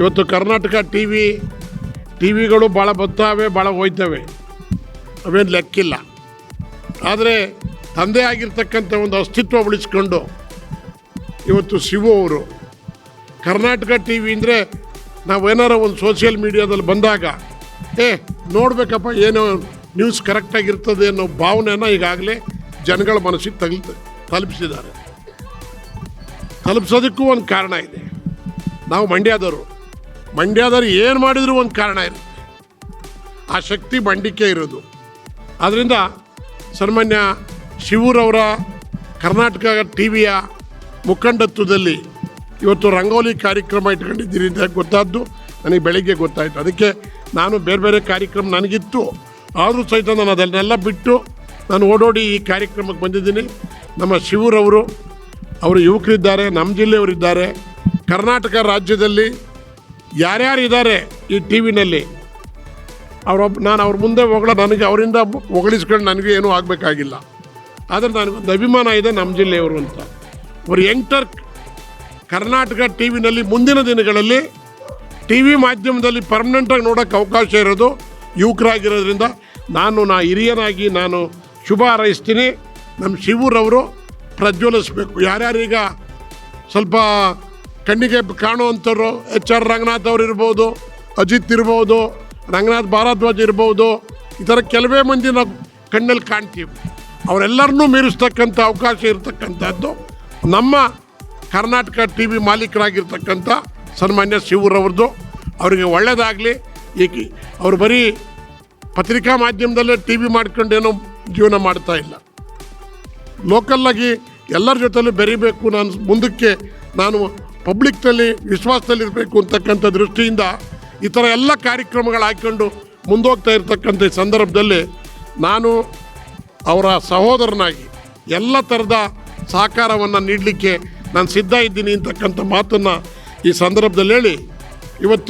ಇವತ್ತು Karnataka T V T ವಿಗಳು ಭಾಳ ಬರ್ತಾವೆ ಭಾಳ ಹೋಯ್ತವೆ. ಅವೇನು ಲೆಕ್ಕಿಲ್ಲ. ಆದರೆ ತಂದೆ ಆಗಿರ್ತಕ್ಕಂಥ ಒಂದು ಅಸ್ತಿತ್ವ ಉಳಿಸ್ಕೊಂಡು ಇವತ್ತು ಶಿವು ಅವರು, ಕರ್ನಾಟಕ ಟಿ ವಿ ಅಂದರೆ ನಾವೇನಾರ ಒಂದು ಸೋಷಿಯಲ್ ಮೀಡಿಯಾದಲ್ಲಿ ಬಂದಾಗ ಏ ನೋಡಬೇಕಪ್ಪ, ಏನೋ ನ್ಯೂಸ್ ಕರೆಕ್ಟಾಗಿರ್ತದೆ ಅನ್ನೋ ಭಾವನೆಯನ್ನು ಈಗಾಗಲೇ ಜನಗಳ ಮನಸ್ಸಿಗೆ ತಗಲ್, ತಲುಪಿಸಿದ್ದಾರೆ. ತಲುಪಿಸೋದಕ್ಕೂ ಒಂದು ಕಾರಣ ಇದೆ. ನಾವು ಮಂಡ್ಯದವರು. ಮಂಡ್ಯದವ್ರು ಏನು ಮಾಡಿದರೂ ಒಂದು ಕಾರಣ ಇರುತ್ತೆ ಆ ಶಕ್ತಿ ಬಂಡಿಕೆ ಇರೋದು. ಆದ್ದರಿಂದ ಸನ್ಮಾನ್ಯ ಶಿವೂರವರ ಕರ್ನಾಟಕ ಟಿ ವಿಯ ಮುಖಂಡತ್ವದಲ್ಲಿ ಇವತ್ತು ರಂಗೋಲಿ ಕಾರ್ಯಕ್ರಮ ಇಟ್ಕೊಂಡಿದ್ದೀರಿ ಅಂತ ಗೊತ್ತಾದ್ದು. ನನಗೆ ಬೆಳಿಗ್ಗೆ ಗೊತ್ತಾಯಿತು. ಅದಕ್ಕೆ ನಾನು ಬೇರೆ ಬೇರೆ ಕಾರ್ಯಕ್ರಮ ನನಗಿತ್ತು. ಆದರೂ ಸಹಿತ ನಾನು ಅದನ್ನೆಲ್ಲ ಬಿಟ್ಟು ನಾನು ಓಡೋಡಿ ಈ ಕಾರ್ಯಕ್ರಮಕ್ಕೆ ಬಂದಿದ್ದೀನಿ. ನಮ್ಮ ಶಿವರವರು ಅವರು ಯುವಕರಿದ್ದಾರೆ, ನಮ್ಮ ಜಿಲ್ಲೆಯವರಿದ್ದಾರೆ. ಕರ್ನಾಟಕ ರಾಜ್ಯದಲ್ಲಿ ಯಾರ್ಯಾರು ಇದ್ದಾರೆ ಈ ಟಿ ವಿನಲ್ಲಿ ಅವರೊಬ್ಬ ನಾನು ಅವ್ರ ಮುಂದೆ ಹೋಗಲ ನನಗೆ ಅವರಿಂದ ಹೊಗಳಿಸ್ಕೊಂಡು ನನಗೆ ಏನೂ ಆಗಬೇಕಾಗಿಲ್ಲ. ಆದರೆ ನನಗೊಂದು ಅಭಿಮಾನ ಇದೆ ನಮ್ಮ ಜಿಲ್ಲೆಯವರು ಅಂತ. ಅವರು ಯಂಗ್ಟರ್ ಕರ್ನಾಟಕ ಟಿ ವಿನಲ್ಲಿ ಮುಂದಿನ ದಿನಗಳಲ್ಲಿ ಟಿ ವಿ ಮಾಧ್ಯಮದಲ್ಲಿ ಪರ್ಮನೆಂಟಾಗಿ ನೋಡೋಕ್ಕೆ ಅವಕಾಶ ಇರೋದು ಯುವಕರಾಗಿರೋದ್ರಿಂದ. ನಾನು, ನಾ ಹಿರಿಯನಾಗಿ ನಾನು ಶುಭ ಹಾರೈಸ್ತೀನಿ. ನಮ್ಮ ಶಿವರವರು ಪ್ರಜ್ವಲಿಸ್ಬೇಕು. ಯಾರ್ಯಾರೀಗ ಸ್ವಲ್ಪ ಕಣ್ಣಿಗೆ ಕಾಣುವಂಥವ್ರು ಎಚ್ ಆರ್ ರಂಗನಾಥ್ ಅವ್ರು ಇರ್ಬೋದು, ಅಜಿತ್ ಇರ್ಬೋದು, ರಂಗನಾಥ್ ಭಾರದ್ವಾಜ್ ಇರ್ಬೋದು, ಈ ಥರ ಕೆಲವೇ ಮಂದಿ ನಾವು ಕಣ್ಣಲ್ಲಿ ಕಾಣ್ತೀವಿ. ಅವರೆಲ್ಲರನ್ನೂ ಮೀರಿಸ್ತಕ್ಕಂಥ ಅವಕಾಶ ಇರತಕ್ಕಂಥದ್ದು ನಮ್ಮ ಕರ್ನಾಟಕ ಟಿ ವಿ ಮಾಲೀಕರಾಗಿರ್ತಕ್ಕಂಥ ಸನ್ಮಾನ್ಯ ಶಿವರವ್ರದ್ದು ಅವರಿಗೆ ಒಳ್ಳೆಯದಾಗಲಿ ಈಗ ಅವರು ಬರೀ ಪತ್ರಿಕಾ ಮಾಧ್ಯಮದಲ್ಲೇ ಟಿ ವಿ ಮಾಡ್ಕೊಂಡೇನೋ ಜೀವನ ಮಾಡ್ತಾ ಇಲ್ಲ. ಲೋಕಲ್ಲಾಗಿ ಎಲ್ಲರ ಜೊತೆಲೂ ಬೆರಿಬೇಕು ನಾನು, ಮುಂದಕ್ಕೆ ನಾನು ಪಬ್ಲಿಕ್ನಲ್ಲಿ ವಿಶ್ವಾಸದಲ್ಲಿರಬೇಕು ಅಂತಕ್ಕಂಥ ದೃಷ್ಟಿಯಿಂದ ಈ ಥರ ಎಲ್ಲ ಕಾರ್ಯಕ್ರಮಗಳು ಹಾಕ್ಕೊಂಡು ಮುಂದೋಗ್ತಾ ಇರ್ತಕ್ಕಂಥ ಸಂದರ್ಭದಲ್ಲಿ ನಾನು ಅವರ ಸಹೋದರನಾಗಿ ಎಲ್ಲ ಥರದ ಸಹಕಾರವನ್ನು ನೀಡಲಿಕ್ಕೆ ನಾನು ಸಿದ್ಧ ಇದ್ದೀನಿ ಅಂತಕ್ಕಂಥ ಮಾತನ್ನು ಈ ಸಂದರ್ಭದಲ್ಲಿ ಹೇಳಿ. ಇವತ್ತು